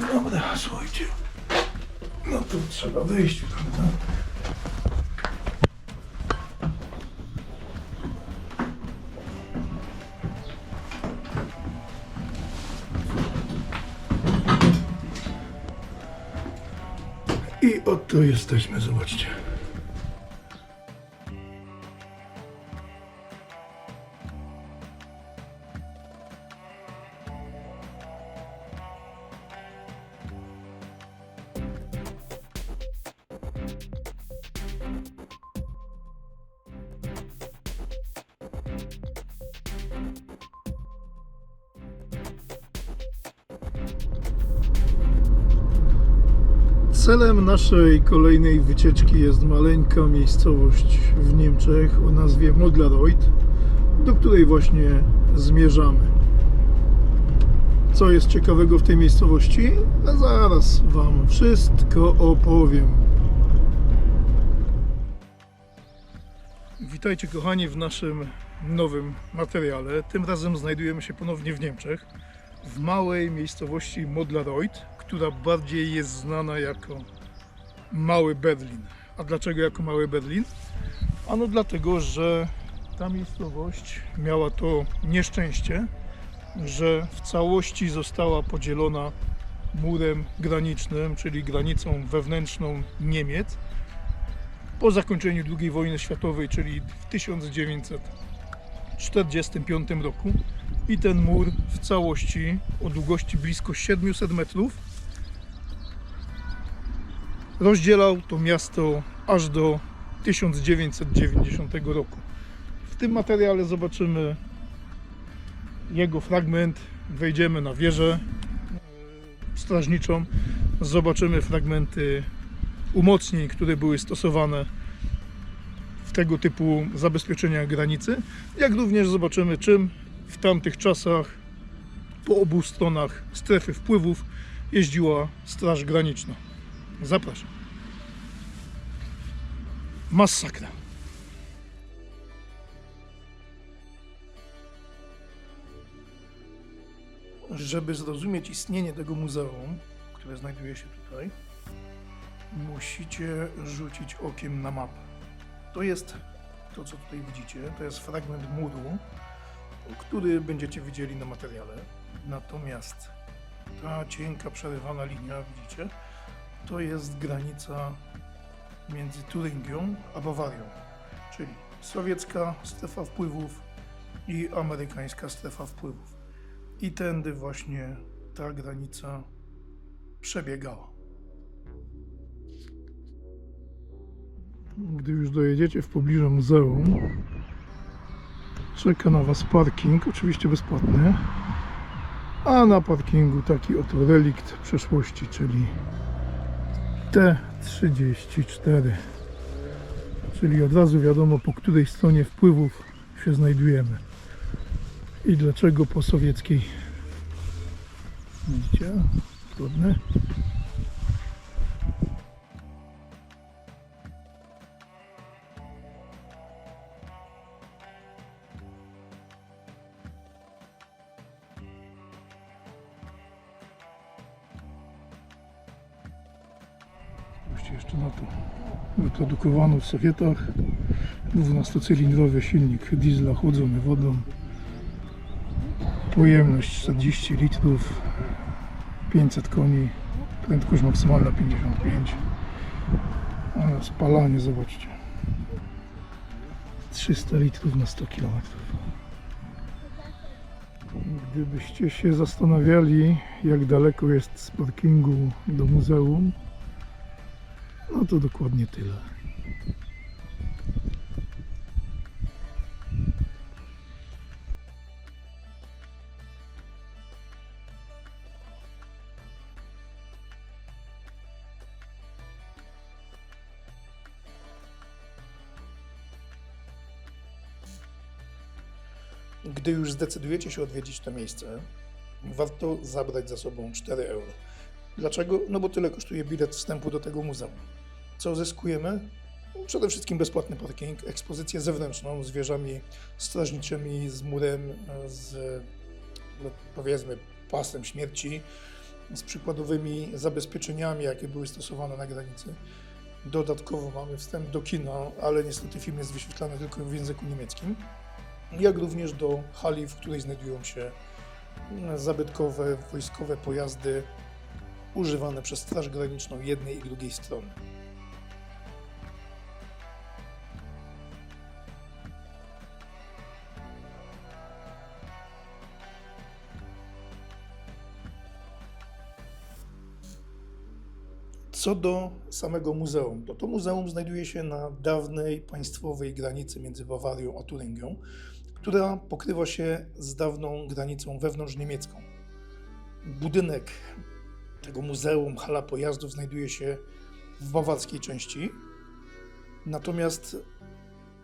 Dobra, słuchajcie. No to trzeba wyjść, prawda? I oto jesteśmy, zobaczcie. Celem naszej kolejnej wycieczki jest maleńka miejscowość w Niemczech o nazwie Modlaroid, do której właśnie zmierzamy. Co jest ciekawego w tej miejscowości? A zaraz Wam wszystko opowiem. Witajcie kochani w naszym nowym materiale. Tym razem znajdujemy się ponownie w Niemczech, w małej miejscowości Modlaroid, która bardziej jest znana jako Mały Berlin. A dlaczego jako Mały Berlin? Ano dlatego, że ta miejscowość miała to nieszczęście, że w całości została podzielona murem granicznym, czyli granicą wewnętrzną Niemiec po zakończeniu II wojny światowej, czyli w 1945 roku. I ten mur w całości o długości blisko 700 metrów rozdzielał to miasto aż do 1990 roku. W tym materiale zobaczymy jego fragment, wejdziemy na wieżę strażniczą, zobaczymy fragmenty umocnień, które były stosowane w tego typu zabezpieczeniach granicy, jak również zobaczymy czym w tamtych czasach po obu stronach strefy wpływów jeździła Straż Graniczna. Zapraszam. Masakra. Żeby zrozumieć istnienie tego muzeum, które znajduje się tutaj, musicie rzucić okiem na mapę. To jest to, co tutaj widzicie. To jest fragment muru, który będziecie widzieli na materiale. Natomiast ta cienka, przerywana linia, widzicie, to jest granica między Turingią a Bawarią, czyli sowiecka strefa wpływów i amerykańska strefa wpływów. I tędy właśnie ta granica przebiegała. Gdy już dojedziecie w pobliżu muzeum, czeka na Was parking, oczywiście bezpłatny. A na parkingu taki oto relikt przeszłości, czyli T34. Czyli od razu wiadomo po której stronie wpływów się znajdujemy. I dlaczego po sowieckiej. Widzicie? Trudne. Spójrzcie jeszcze na to. Wyprodukowano w Sowietach 12-cylindrowy silnik diesla chłodzony wodą. Pojemność 40 litrów, 500 koni, prędkość maksymalna 55. Ale spalanie, zobaczcie. 300 litrów na 100 km. Gdybyście się zastanawiali, jak daleko jest z parkingu do muzeum, no to dokładnie tyle. Gdy już zdecydujecie się odwiedzić to miejsce, warto zabrać za sobą 4 euro. Dlaczego? No bo tyle kosztuje bilet wstępu do tego muzeum. Co zyskujemy? Przede wszystkim bezpłatny parking, ekspozycję zewnętrzną z wieżami strażniczymi, z murem, z no, powiedzmy pasem śmierci z przykładowymi zabezpieczeniami, jakie były stosowane na granicy. Dodatkowo mamy wstęp do kina, ale niestety film jest wyświetlany tylko w języku niemieckim. Jak również do hali, w której znajdują się zabytkowe wojskowe pojazdy używane przez Straż Graniczną jednej i drugiej strony. Co do samego muzeum, to to muzeum znajduje się na dawnej państwowej granicy między Bawarią a Turyngą, która pokrywa się z dawną granicą wewnątrzniemiecką. Budynek tego muzeum, hala pojazdów znajduje się w bawarskiej części, natomiast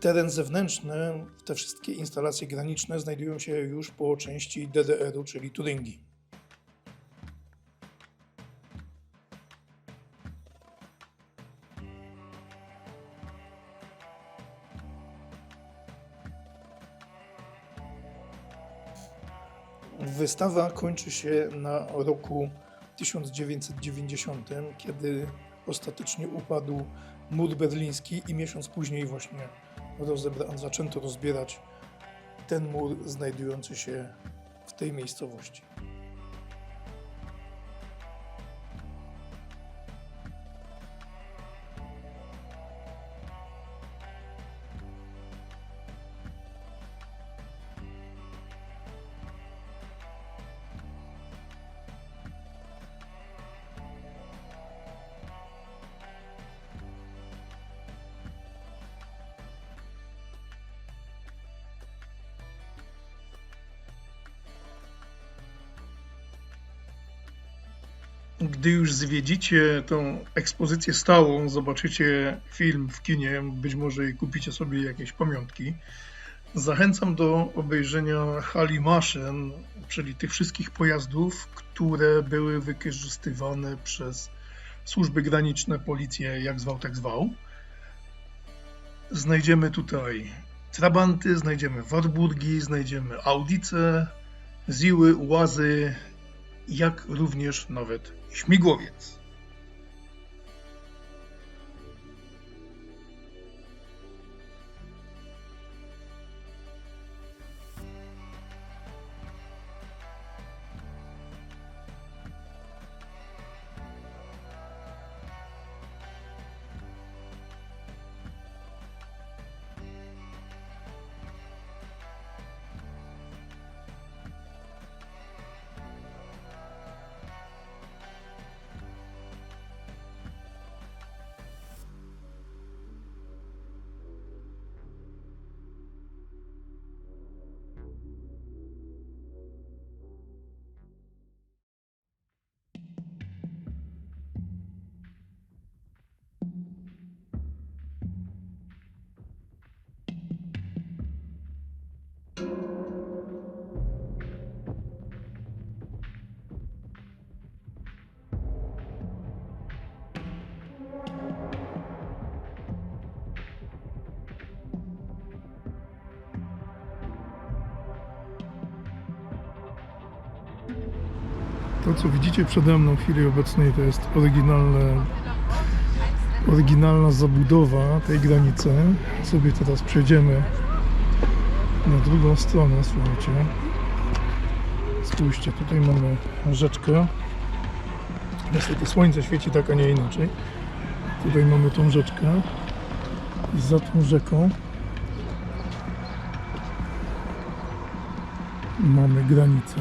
teren zewnętrzny, te wszystkie instalacje graniczne znajdują się już po części DDR-u, czyli Turyngi. Wystawa kończy się na roku 1990, kiedy ostatecznie upadł mur berliński i miesiąc później właśnie rozebra- zaczęto rozbierać ten mur znajdujący się w tej miejscowości. Gdy już zwiedzicie tą ekspozycję stałą, zobaczycie film w kinie, być może i kupicie sobie jakieś pamiątki. Zachęcam do obejrzenia hali maszyn, czyli tych wszystkich pojazdów, które były wykorzystywane przez służby graniczne, policję, jak zwał, tak zwał. Znajdziemy tutaj Trabanty, znajdziemy Warburgi, znajdziemy Audice, Ziły, Łazy, jak również nawet śmigłowiec. To, co widzicie przede mną w chwili obecnej, to jest oryginalne, oryginalna zabudowa tej granicy. Sobie teraz przejdziemy na drugą stronę, słuchajcie. Spójrzcie, tutaj mamy rzeczkę. Niestety słońce świeci tak, a nie inaczej. Tutaj mamy tą rzeczkę. I za tą rzeką mamy granicę.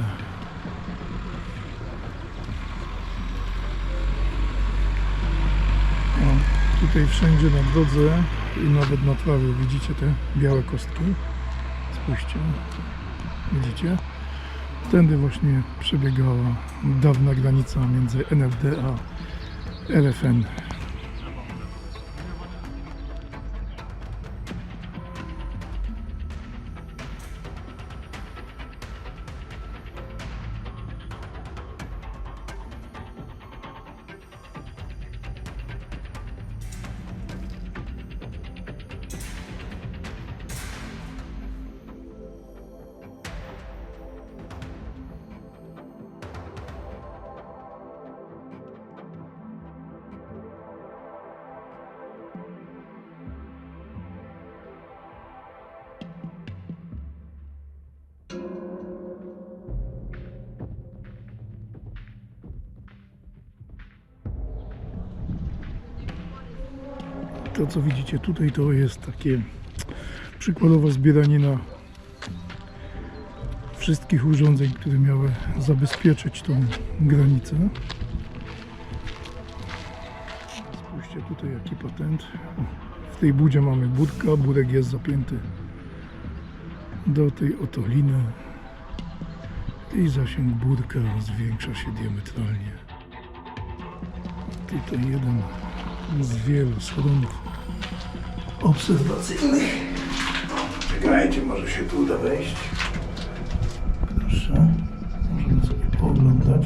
Tutaj wszędzie na drodze i nawet na trawie widzicie te białe kostki. Widzicie? Tędy właśnie przebiegała dawna granica między NFD a LFN. To co widzicie tutaj to jest takie przykładowa zbieranina wszystkich urządzeń, które miały zabezpieczyć tą granicę. Spójrzcie tutaj jaki patent. W tej budzie mamy budka, budek jest zapięty do tej oto liny i zasięg budka zwiększa się diametralnie. Tutaj jeden z wielu schronów obserwacyjnych. Czekajcie, może się tu uda wejść. Proszę, możemy sobie pooglądać.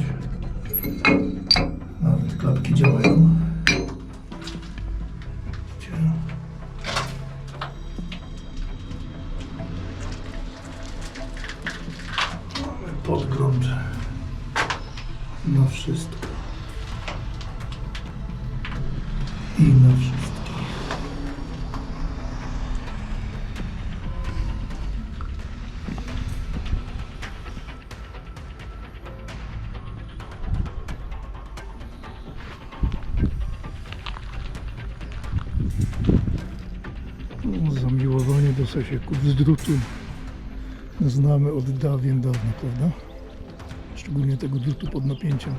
Zamiłowanie do sasieków z drutu znamy od dawien dawna, prawda? Szczególnie tego drutu pod napięciem.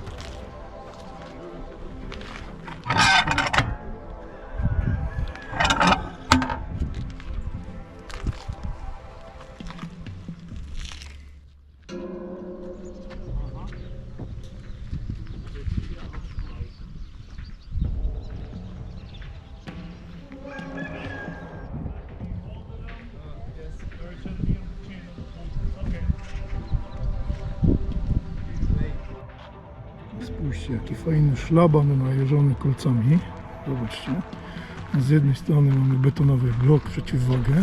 Spójrzcie, jaki fajny szlaban najeżony kolcami. Zobaczcie. Z jednej strony mamy betonowy blok przeciwwagę.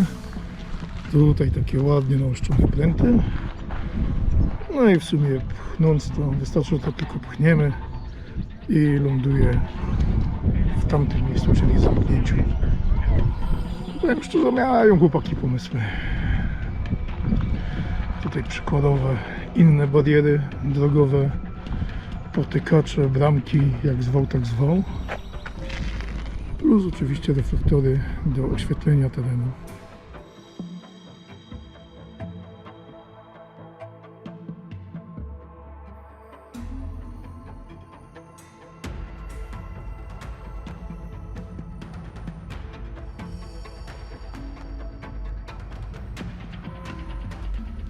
Tutaj takie ładnie naoszczone pręty. No i w sumie pchnąc to, wystarczy, że to tylko pchniemy i ląduje w tamtym miejscu, czyli zamknięciu. Powiem szczerze, mają chłopaki pomysły. Tutaj przykładowe inne bariery drogowe potykacze, bramki, jak zwał, tak zwał. Plus oczywiście reflektory do oświetlenia terenu.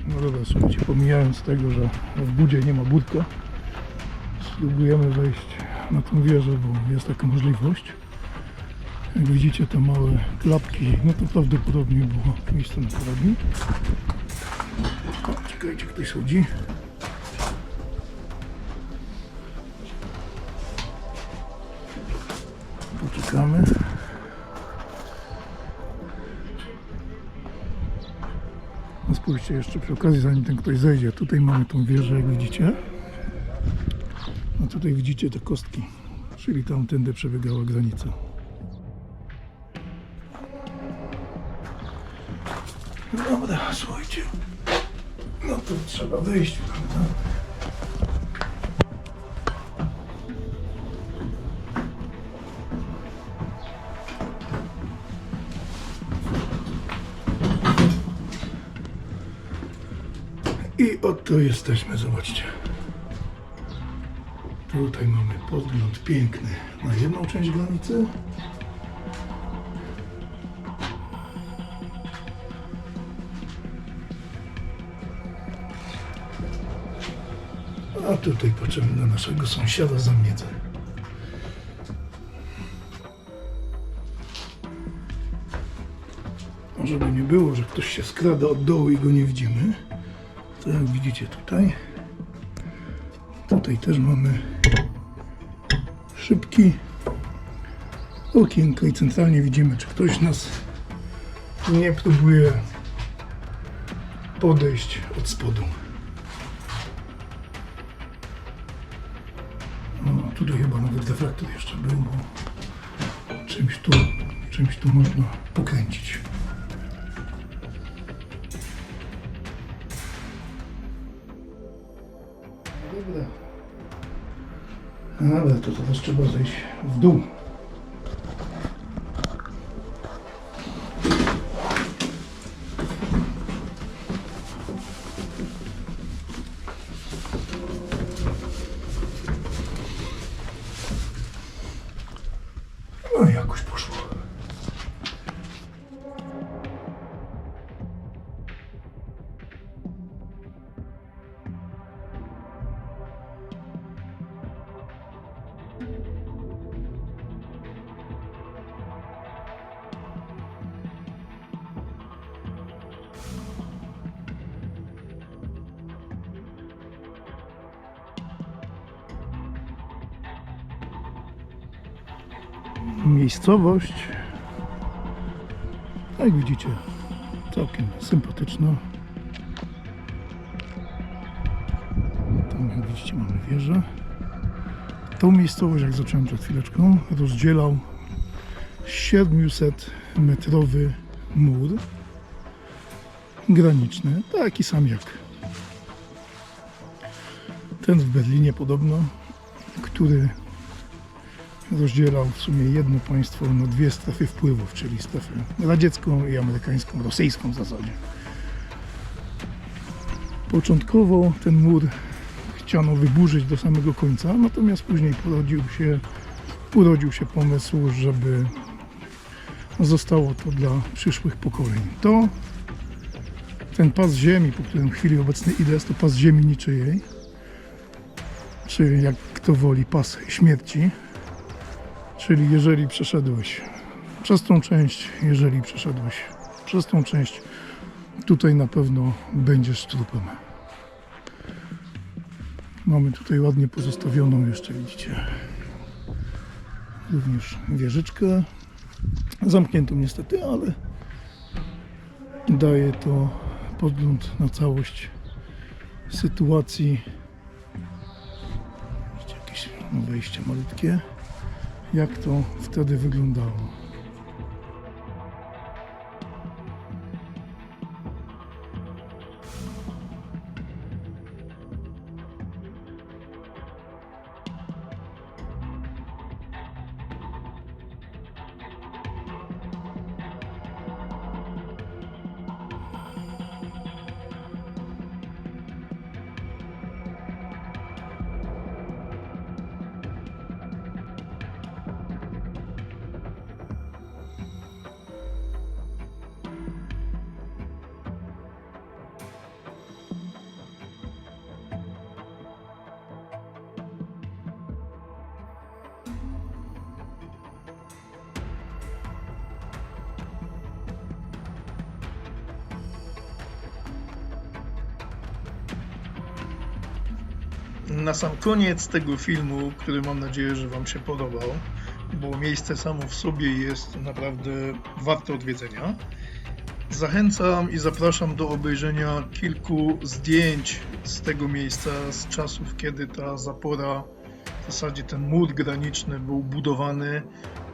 No dobra, słuchajcie, pomijając tego, że w budzie nie ma budka, spróbujemy wejść na tą wieżę, bo jest taka możliwość. Jak widzicie te małe klapki, no to prawdopodobnie było miejsce na. O, czekajcie, ktoś chodzi. Poczekamy. No spójrzcie jeszcze przy okazji, zanim ten ktoś zejdzie. Tutaj mamy tą wieżę, jak widzicie. A tutaj widzicie te kostki, czyli tamtędy przebiegała granica. Dobra, słuchajcie. No to trzeba wyjść, prawda? I oto jesteśmy, zobaczcie. Tutaj mamy podgląd piękny na jedną część granicy. A tutaj patrzymy na naszego sąsiada za miedzę. Żeby nie było, że ktoś się skrada od dołu i go nie widzimy, to jak widzicie tutaj, Tutaj też mamy okienko i centralnie widzimy, czy ktoś nas nie próbuje podejść od spodu. No, tutaj chyba nawet deflektor jeszcze był, bo czymś tu, czymś tu można pokręcić. Dobra. Dobra, to teraz trzeba zejść w dół. Miejscowość. Jak widzicie, całkiem sympatyczna. Tam jak widzicie mamy wieżę. Tą miejscowość, jak zacząłem przed chwileczką, rozdzielał 700-metrowy mur graniczny, taki sam jak ten w Berlinie podobno, który rozdzielał w sumie jedno państwo na dwie strefy wpływów, czyli strefę radziecką i amerykańską, rosyjską w zasadzie. Początkowo ten mur chciano wyburzyć do samego końca, natomiast później się, urodził się pomysł, żeby zostało to dla przyszłych pokoleń. To ten pas ziemi, po którym w chwili obecnej idę, jest to pas ziemi niczyjej, czy jak kto woli, pas śmierci. Czyli jeżeli przeszedłeś przez tą część, jeżeli przeszedłeś przez tą część, tutaj na pewno będziesz trupem. Mamy tutaj ładnie pozostawioną jeszcze, widzicie, również wieżyczkę. Zamkniętą niestety, ale daje to podgląd na całość sytuacji. Widzicie, jakieś wejście malutkie. Jak to wtedy wyglądało. Na sam koniec tego filmu, który mam nadzieję, że Wam się podobał, bo miejsce samo w sobie jest naprawdę warte odwiedzenia. Zachęcam i zapraszam do obejrzenia kilku zdjęć z tego miejsca, z czasów, kiedy ta zapora, w zasadzie ten mur graniczny był budowany,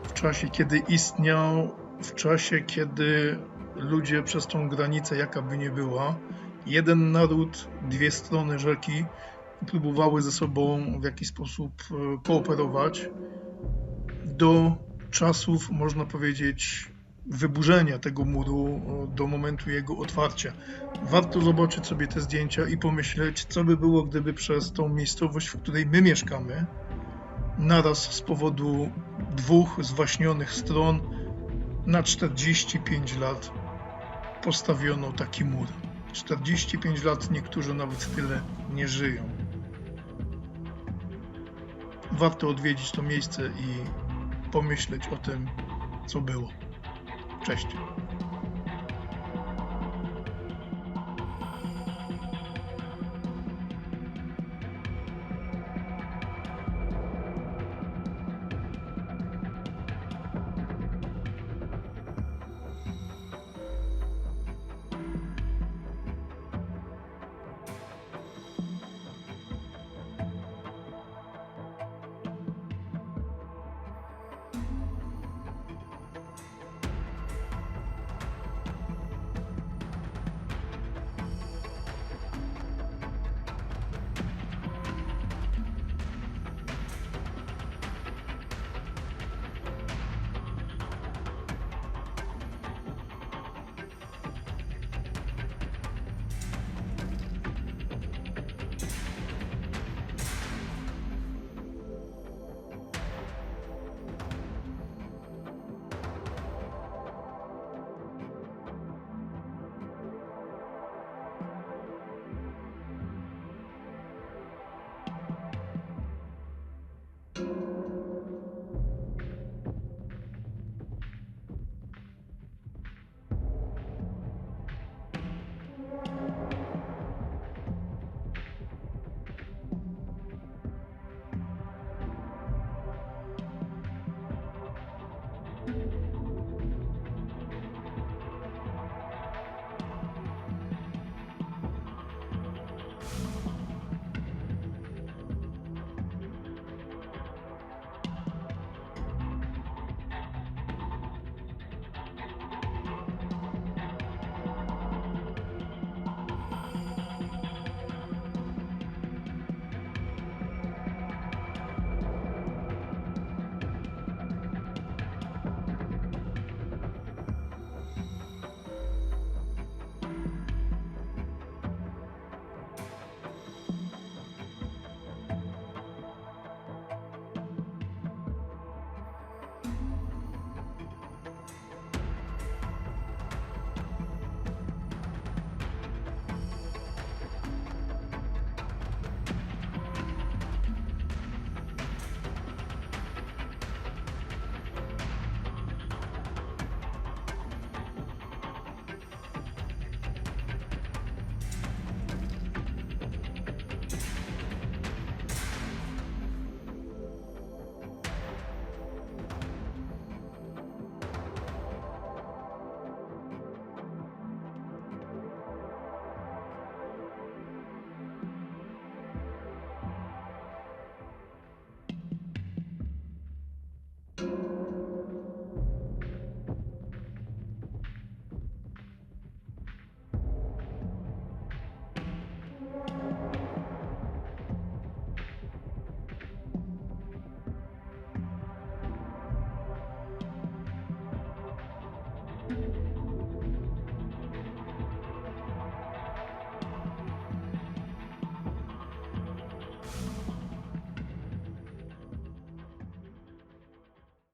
w czasie, kiedy istniał, w czasie, kiedy ludzie przez tą granicę, jaka by nie była, jeden naród, dwie strony rzeki, próbowały ze sobą w jakiś sposób e, kooperować do czasów, można powiedzieć, wyburzenia tego muru, e, do momentu jego otwarcia. Warto zobaczyć sobie te zdjęcia i pomyśleć, co by było, gdyby przez tą miejscowość, w której my mieszkamy, naraz z powodu dwóch zwaśnionych stron na 45 lat postawiono taki mur. 45 lat niektórzy nawet tyle nie żyją. Warto odwiedzić to miejsce i pomyśleć o tym, co było. Cześć.